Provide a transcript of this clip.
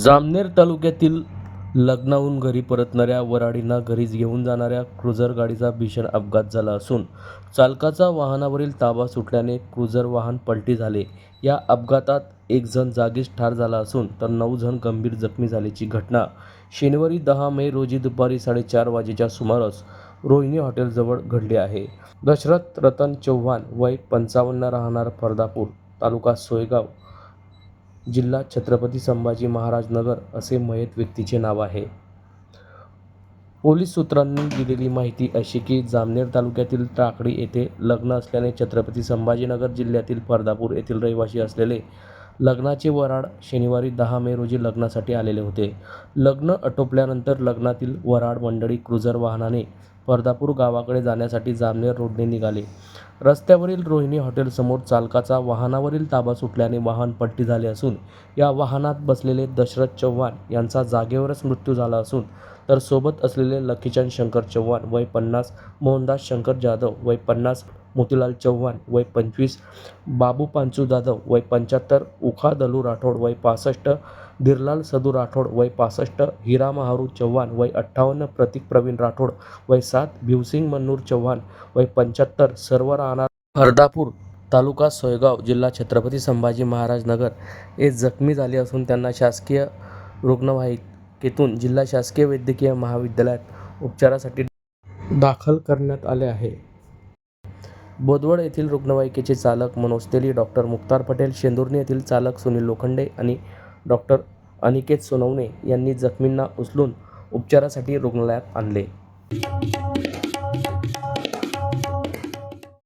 जामनेर तालुक्यातील लग्नाहून घरी परतणाऱ्या वराडींना घरीच घेऊन जाणाऱ्या क्रुझर गाडीचा भीषण अपघात झाला असून चालकाचा वाहनावरील ताबा सुटल्याने क्रुझर वाहन पलटी झाले. या अपघातात एक जण जागीच ठार झाला असून तर नऊ जण गंभीर जखमी झाल्याची घटना. शनिवारी दहा मे रोजी दुपारी साडेचार वाजेच्या सुमारास रोहिणी हॉटेलजवळ घडली आहे. दशरथ रतन चव्हाण वय पंचावन्न राहणार फरदापूर तालुका सोयगाव जिल्हा छत्रपती संभाजी महाराज नगर असे मयत व्यक्तीचे नाव आहे. पोलीस सूत्रांनी दिलेली माहिती अशी की जामनेर तालुक्यातील टाकडी येथे लग्न असल्याने छत्रपती संभाजीनगर जिल्ह्यातील फर्दापूर येथील रहिवासी असलेले लग्नाचे वराड शनिवारी दहा मे रोजी लग्नासाठी आलेले होते. लग्न आटोपल्यानंतर लग्नातील वराड मंडळी क्रुझर वाहनाने फर्दापूर गावाकडे जाण्यासाठी जामनेर रोडने निघाले. रस्त्यावरील रोहिणी हॉटेलसमोर चालकाचा वाहनावरील ताबा सुटल्याने वाहन पलटी झाले असून या वाहनात बसलेले दशरथ चव्हाण यांचा जागेवरच मृत्यू झाला असून तर सोबत असलेले लखीचंद शंकर चव्हाण वय पन्नास मोहनदास शंकर जाधव वय पन्नास मोतीलाल चव्हाण वय पंचवीस बाबू पांचू जाधव वय पंच्याहत्तर उखा दलू राठोड वय पासष्ट धीरलाल सदू राठोड वय पासष्ट हिरा महारू चव्हाण वय अठ्ठावन्न प्रतीक प्रवीण राठोड वय सात भिवसिंग मन्नूर चव्हाण वय पंच्याहत्तर सर्व राहणार हरदापूर तालुका सोयगाव जिल्हा छत्रपती संभाजी महाराज नगर. हे जखमी झाले असून त्यांना शासकीय रुग्णवाहिकेतून जिल्हा शासकीय वैद्यकीय महाविद्यालयात उपचारासाठी दाखल करण्यात आले आहे. बोदवड येथील रुग्णवाहिकेचे चालक मनोज तेली डॉक्टर मुक्तार पटेल शेंदुर्णी येथील चालक सुनील लोखंडे आणि डॉक्टर अनिकेत सोनवणे यांनी जखमींना उचलून उपचारासाठी रुग्णालयात आणले.